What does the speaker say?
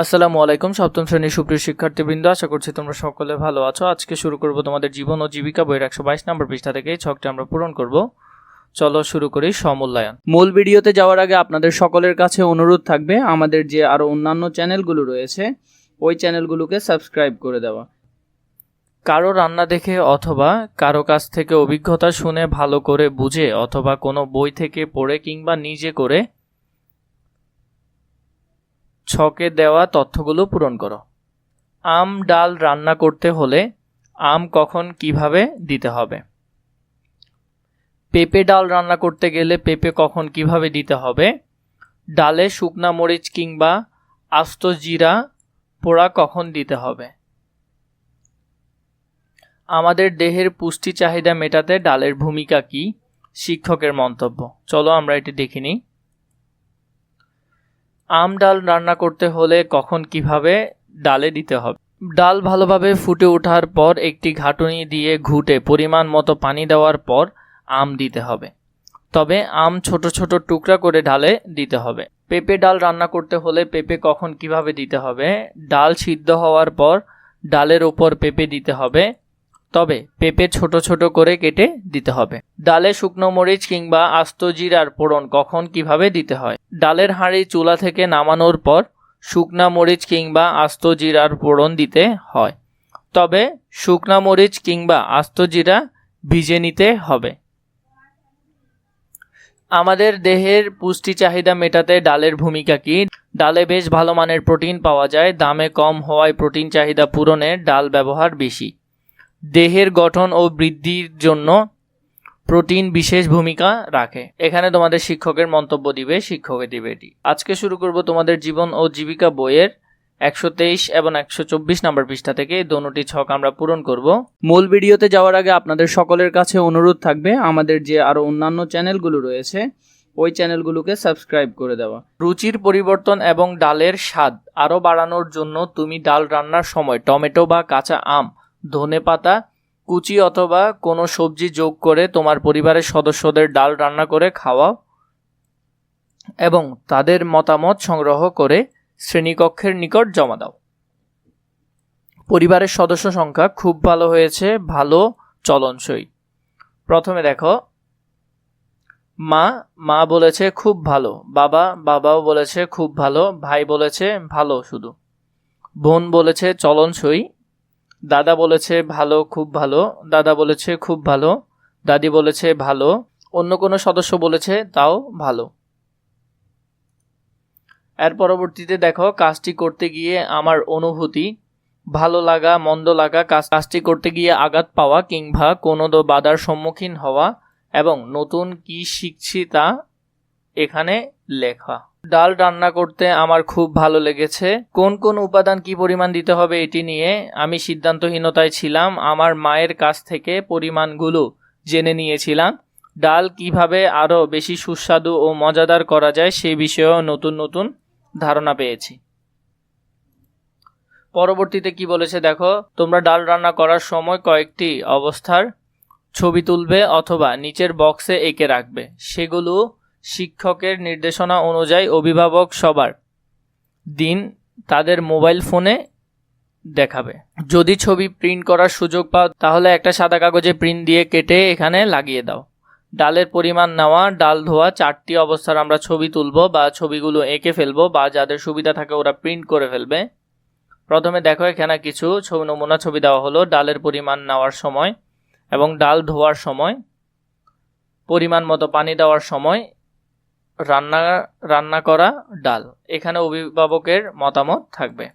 আসসালামু আলাইকুম, সপ্তম শ্রেণির সুপ্রিয় শিক্ষার্থীবৃন্দ, আশা করছি তোমরা সকলে ভালো আছো। আজকে শুরু করব তোমাদের জীবন ও জীবিকা বইয়ের একশো বাইশ নম্বর পৃষ্ঠা থেকে, এই ছকটি আমরা পূরণ করব। চলো শুরু করি সমূল্যায়ন মূল ভিডিওতে যাওয়ার আগে আপনাদের সকলের কাছে অনুরোধ থাকবে, আমাদের যে আরও অন্যান্য চ্যানেলগুলো রয়েছে, ওই চ্যানেলগুলোকে সাবস্ক্রাইব করে দেওয়া। কারও রান্না দেখে অথবা কারও কাছ থেকে অভিজ্ঞতা শুনে ভালো করে বুঝে অথবা কোনো বই থেকে পড়ে কিংবা নিজে করে ছকে দেওয়া তথ্যগুলো পূরণ করো। আম ডাল রান্না করতে হলে আম কখন কীভাবে দিতে হবে? পেঁপে ডাল রান্না করতে গেলে পেঁপে কখন কীভাবে দিতে হবে? ডালে শুকনা মরিচ কিংবা আস্ত জিরা পোড়া কখন দিতে হবে? আমাদের দেহের পুষ্টি চাহিদা মেটাতে ডালের ভূমিকা কি? শিক্ষকের মন্তব্য। চলো আমরা এটি দেখে নিই। আম ডাল রান্না করতে হলে কখন কীভাবে ডালে দিতে হবে? ডাল ভালোভাবে ফুটে ওঠার পর একটি ঘাটুনি দিয়ে ঘুটে পরিমাণ মতো পানি দেওয়ার পর আম দিতে হবে। তবে আম ছোট ছোট টুকরা করে ডালে দিতে হবে। পেঁপে ডাল রান্না করতে হলে পেঁপে কখন কীভাবে দিতে হবে? ডাল সিদ্ধ হওয়ার পর ডালের ওপর পেঁপে দিতে হবে। তবে পেঁপে ছোট ছোট করে কেটে দিতে হবে। ডালে শুকনো মরিচ কিংবা আস্ত জিরার পোড়ন কখন কীভাবে দিতে হয়? ডালের হাঁড়ি চুলা থেকে নামানোর পর শুকনা মরিচ কিংবা আস্ত জিরার পোড়ন দিতে হয়। তবে শুকনা মরিচ কিংবা আস্ত জিরা ভিজে নিতে হবে। আমাদের দেহের পুষ্টি চাহিদা মেটাতে ডালের ভূমিকা কি? ডালে বেশ ভালো মানের প্রোটিন পাওয়া যায়। দামে কম হওয়ায় প্রোটিন চাহিদা পূরণে ডাল ব্যবহার বেশি। দেহের গঠন ও বৃদ্ধির জন্য প্রোটিন বিশেষ ভূমিকা রাখে। এখানে তোমাদের শিক্ষকের মন্তব্য দিবে, শিক্ষকে দিবে এটি। আজকে শুরু করব তোমাদের জীবন ও জীবিকা বইয়ের একশো তেইশ এবং একশো চব্বিশ নম্বর পৃষ্ঠা থেকে। দোনোটি ছক আমরা পূরণ করব। মূল ভিডিওতে যাওয়ার আগে আপনাদের সকলের কাছে অনুরোধ থাকবে, আমাদের যে আরও অন্যান্য চ্যানেলগুলো রয়েছে, ওই চ্যানেলগুলোকে সাবস্ক্রাইব করে দেওয়া। রুচির পরিবর্তন এবং ডালের স্বাদ আরও বাড়ানোর জন্য তুমি ডাল রান্নার সময় টমেটো বা কাঁচা আম ধনে পাতা কুচি অথবা কোনো সবজি যোগ করে তোমার পরিবারের সদস্যদের ডাল রান্না করে খাওয়াও এবং তাদের মতামত সংগ্রহ করে শ্রেণীকক্ষের নিকট জমা দাও। পরিবারের সদস্য সংখ্যা খুব ভালো হয়েছে, ভালো চলনসই। প্রথমে দেখো, মা মা বলেছে খুব ভালো, বাবা, বাবাও বলেছে খুব ভালো, ভাই বলেছে ভালো শুধু। বোন বলেছে চলনসই দাদা বলেছে ভালো, খুব ভালো। দাদা বলেছে খুব ভালো। দাদি বলেছে ভালো। অন্য কোনো সদস্য বলেছে তাও ভালো। এর পরবর্তীতে দেখো, কাজটি করতে গিয়ে আমার অনুভূতি, ভালো লাগা, মন্দ লাগা, কাজ কাজটি করতে গিয়ে আঘাত পাওয়া কিংবা কোনো দো বাধার সম্মুখীন হওয়া এবং নতুন কি শিখছি তা এখানে লেখা। ডাল রান্না করতে আমার খুব ভালো লেগেছে। কোন কোন উপাদান কি পরিমাণ দিতে হবে এটি নিয়ে আমি সিদ্ধান্তহীনতায় ছিলাম। আমার মায়ের কাছ থেকে পরিমাণগুলো জেনে নিয়েছিলাম। ডাল কীভাবে আরও বেশি সুস্বাদু ও মজাদার করা যায় সে বিষয়েও নতুন নতুন ধারণা পেয়েছি। পরবর্তীতে কি বলেছে দেখো, তোমরা ডাল রান্না করার সময় কয়েকটি অবস্থার ছবি তুলবে অথবা নিচের বক্সে এঁকে রাখবে। সেগুলো শিক্ষকের নির্দেশনা অনুযায়ী অভিভাবক সবার দিন তাদের মোবাইল ফোনে দেখাবে। যদি ছবি প্রিন্ট করার সুযোগ পাও, তাহলে একটা সাদা কাগজে প্রিন্ট দিয়ে কেটে এখানে লাগিয়ে দাও। ডালের পরিমাণ নেওয়া, ডাল ধোয়া, চারটি অবস্থার আমরা ছবি তুলবো বা ছবিগুলো এঁকে ফেলব বা যাদের সুবিধা থাকে ওরা প্রিন্ট করে ফেলবে। প্রথমে দেখো এখানে কিছু ছবি নমুনা ছবি দেওয়া হলো, ডালের পরিমাণ নেওয়ার সময় এবং ডাল ধোয়ার সময়, পরিমাণ মতো পানি দেওয়ার সময় রান্না রান্না করা ডাল। এখানে অভিভাবকের মতামত থাকবে।